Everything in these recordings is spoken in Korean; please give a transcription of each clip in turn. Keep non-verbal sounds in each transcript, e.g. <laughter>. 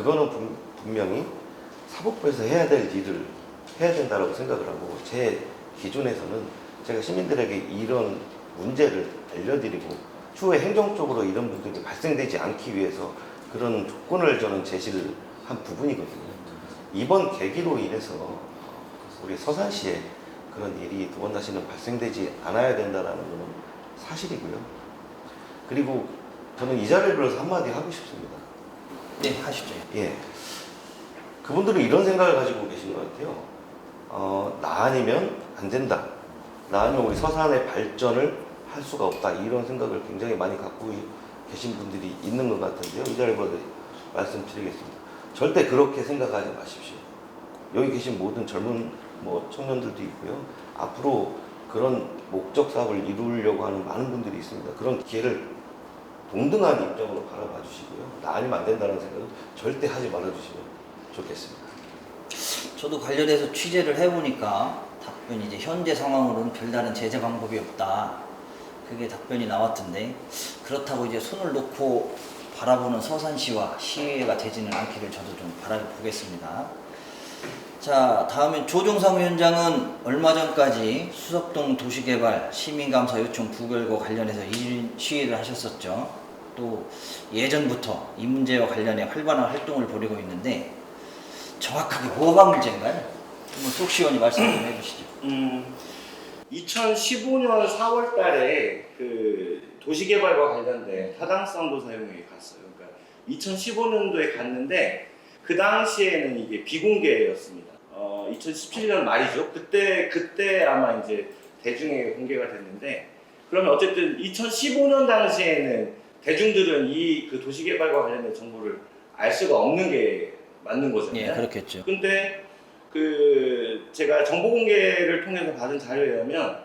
그거는 분, 분명히 사법부에서 해야 될 일을 해야 된다고 생각을 하고 제 기준에서는 제가 시민들에게 이런 문제를 알려드리고 추후에 행정적으로 이런 분들이 발생되지 않기 위해서 그런 조건을 저는 제시를 한 부분이거든요. 이번 계기로 인해서 우리 서산시에 그런 일이 두 번 다시는 발생되지 않아야 된다는 것은 사실이고요. 그리고 저는 이 자리를 빌어서 한마디 하고 싶습니다. 네, 하시죠. 예. 그분들은 이런 생각을 가지고 계신 것 같아요. 어, 나 아니면 안 된다. 나 아니면 우리 서산의 발전을 할 수가 없다. 이런 생각을 굉장히 많이 갖고 계신 분들이 있는 것 같은데요. 이 자리에 말씀드리겠습니다. 절대 그렇게 생각하지 마십시오. 여기 계신 모든 젊은 뭐 청년들도 있고요. 앞으로 그런 목적 사업을 이루려고 하는 많은 분들이 있습니다. 그런 기회를 동등한 입장으로 바라봐 주시고요. 나 아니면 안 된다는 생각은 절대 하지 말아 주시면 좋겠습니다. 저도 관련해서 취재를 해보니까 답변이 이제 현재 상황으로는 별다른 제재 방법이 없다. 그게 답변이 나왔던데 그렇다고 이제 손을 놓고 바라보는 서산시와 시의회가 되지는 않기를 저도 좀 바라보겠습니다. 자, 다음엔 조종상 위원장은 얼마 전까지 수석동 도시개발 시민감사 요청 부결과 관련해서 이 시위를 하셨었죠. 또 예전부터 이 문제와 관련해 활발한 활동을 벌이고 있는데 정확하게 뭐가 문제인가요? 한번 속 시원히 말씀 좀 해주시죠. <clears throat> 음, 2015년 4월 달에 그 도시개발과 관련된 타당성 조사 용역이 갔어요. 그러니까 2015년도에 갔는데 그 당시에는 이게 비공개였습니다. 어, 2017년 말이죠. 그때 그때 아마 이제 대중에게 공개가 됐는데 그러면 어쨌든 2015년 당시에는 대중들은 이 그 도시개발과 관련된 정보를 알 수가 없는 게 맞는 거잖아요. 예, 그렇겠죠. 근데 그 제가 정보 공개를 통해서 받은 자료에 의하면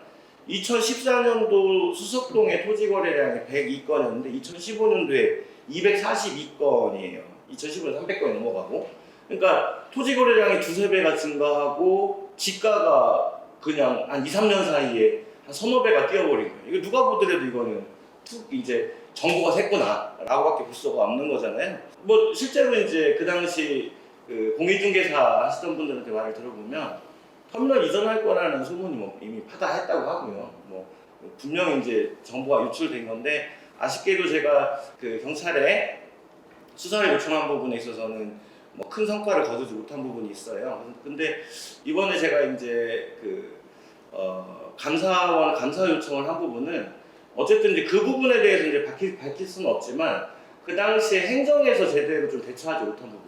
2014년도 수석동의 토지 거래량이 102건이었는데 2015년도에 242건이에요. 2015년 300건이 넘어가고. 그러니까 토지 거래량이 두세 배가 증가하고 지가가 그냥 한 2, 3년 사이에 한 서너 배가 뛰어버린 거예요. 이거 누가 보더라도 이거는 툭 이제 정보가 샜구나 라고밖에 볼 수가 없는 거잖아요. 뭐 실제로 이제 그 당시 그 공인중개사 하시던 분들한테 말을 들어보면 터미널 이전할 거라는 소문이 뭐 이미 파다했다고 하고요. 뭐 분명히 이제 정보가 유출된 건데 아쉽게도 제가 그 경찰에 수사를 요청한 부분에 있어서는 뭐 큰 성과를 거두지 못한 부분이 있어요. 근데 이번에 제가 이제 그 어, 감사원 감사 요청을 한 부분은 어쨌든 이제 그 부분에 대해서 이제 밝힐, 밝힐 수는 없지만 그 당시에 행정에서 제대로 좀 대처하지 못한 부분.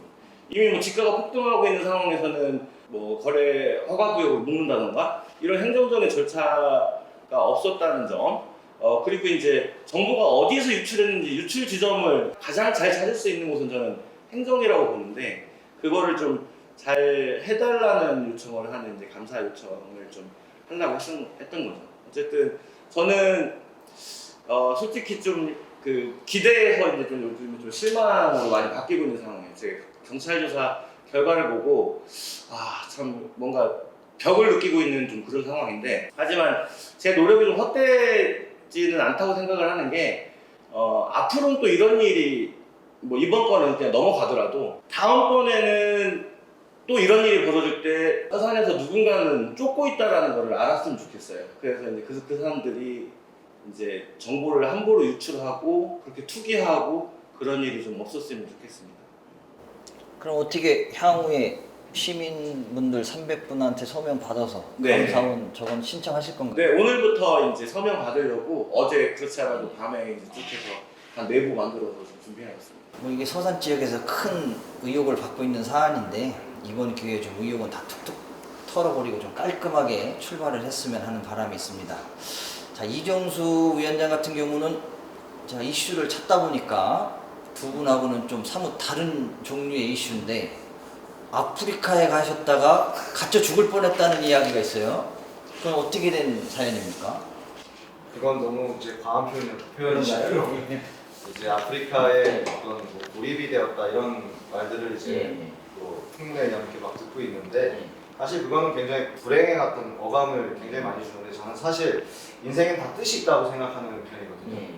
이미 뭐 지가가 폭등하고 있는 상황에서는 뭐 거래 허가 구역을 묶는다던가 이런 행정적인 절차가 없었다는 점. 어 그리고 이제 정보가 어디에서 유출했는지 유출 지점을 가장 잘 찾을 수 있는 곳은 저는 행정이라고 보는데 그거를 좀 잘 해달라는 요청을 하는 이제 감사 요청을 좀 하려고 했던, 했던 거죠. 어쨌든 저는 어 솔직히 좀 그 기대해서 이제 좀 요즘 좀 실망으로 많이 바뀌고 있는 상황이에요. 제 경찰 조사 결과를 보고 아 참 뭔가 벽을 느끼고 있는 좀 그런 상황인데 하지만 제 노력이 좀 헛되지는 않다고 생각을 하는 게 어, 앞으로는 또 이런 일이 뭐 이번 건은 그냥 넘어가더라도 다음 번에는 또 이런 일이 벌어질 때 서산에서 누군가는 쫓고 있다라는 걸 알았으면 좋겠어요. 그래서 이제 그, 그 사람들이 이제 정보를 함부로 유출하고 그렇게 투기하고 그런 일이 좀 없었으면 좋겠습니다. 그럼 어떻게 향후에 시민분들 300분한테 서명 받아서 네. 감사원 저건 신청하실 건가요? 네, 오늘부터 이제 서명 받으려고 어제 그렇지 않아도 밤에 이제 쭉 해서 한 내부 만들어서 좀 준비해놨습니다. 뭐 이게 서산 지역에서 큰 의혹을 받고 있는 사안인데 이번 기회에 좀 의혹은 다 툭툭 털어버리고 좀 깔끔하게 출발을 했으면 하는 바람이 있습니다. 자 이정수 위원장 같은 경우는 자 이슈를 찾다 보니까 두 분하고는 좀 사뭇 다른 종류의 이슈인데 아프리카에 가셨다가 갇혀 죽을 뻔했다는 이야기가 있어요. 그건 어떻게 된 사연입니까? 그건 너무 이제 과한 표현, 표현이시고요. 그런가요? 이제 아프리카에 어떤 뭐 고립이 되었다 이런 말들을 이제 예. 또 풍문에 이렇게 막 듣고 있는데 사실 그거는 굉장히 불행의 같은 어감을 굉장히 많이 주는데 저는 사실 인생엔 다 뜻이 있다고 생각하는 편이거든요. 예.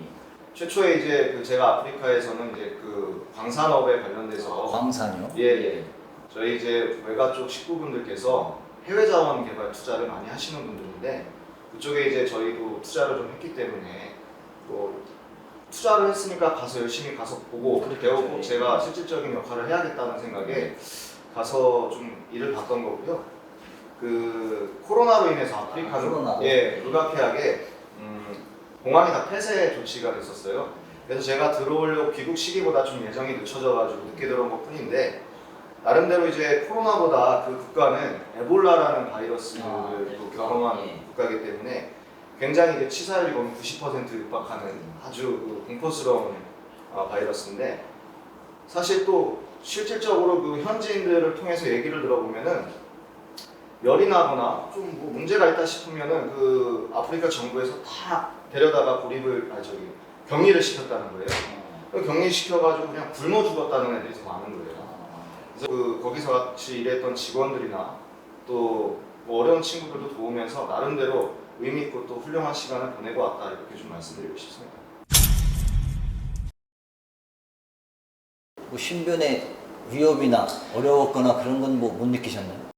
최초에 이제 그 제가 아프리카에서는 이제 그 광산업에 관련돼서 광산요. 예, 예. 저희 이제 외가 쪽 식구분들께서 해외 자원 개발 투자를 많이 하시는 분들인데 그쪽에 이제 저희도 투자를 좀 했기 때문에 뭐 투자를 했으니까 가서 열심히 가서 보고 그렇죠. 배우고 예. 제가 실질적인 역할을 해야겠다는 생각에 가서 좀 일을 봤던 거고요. 그 코로나로 인해서 아프리카는 아, 코로나로? 예 불가피하게 음, 공항이 다 폐쇄 조치가 됐었어요. 그래서 제가 들어오려고 귀국 시기보다 좀 예정이 늦춰져가지고 늦게 들어온 것 뿐인데 나름대로 이제 코로나보다 그 국가는 에볼라라는 바이러스를 아, 또 네. 경험한 예. 국가이기 때문에 굉장히 이제 치사율이 거의 90% 육박하는 아주 그 공포스러운 아, 바이러스인데 사실 또 실질적으로 그 현지인들을 통해서 얘기를 들어보면은 열이 나거나 좀 뭐 문제가 있다 싶으면은 그 아프리카 정부에서 다 데려다가 고립을 아 저기 격리를 시켰다는 거예요. 그 격리시켜가지고 그냥 굶어 죽었다는 애들이 더 많은 거예요. 그래서 그 거기서 같이 일했던 직원들이나 또 뭐 어려운 친구들도 도우면서 나름대로 의미 있고 또 훌륭한 시간을 보내고 왔다 이렇게 좀 말씀드리고 싶습니다. 뭐 신변의 위협이나 어려웠거나 그런 건 뭐 못 느끼셨나요?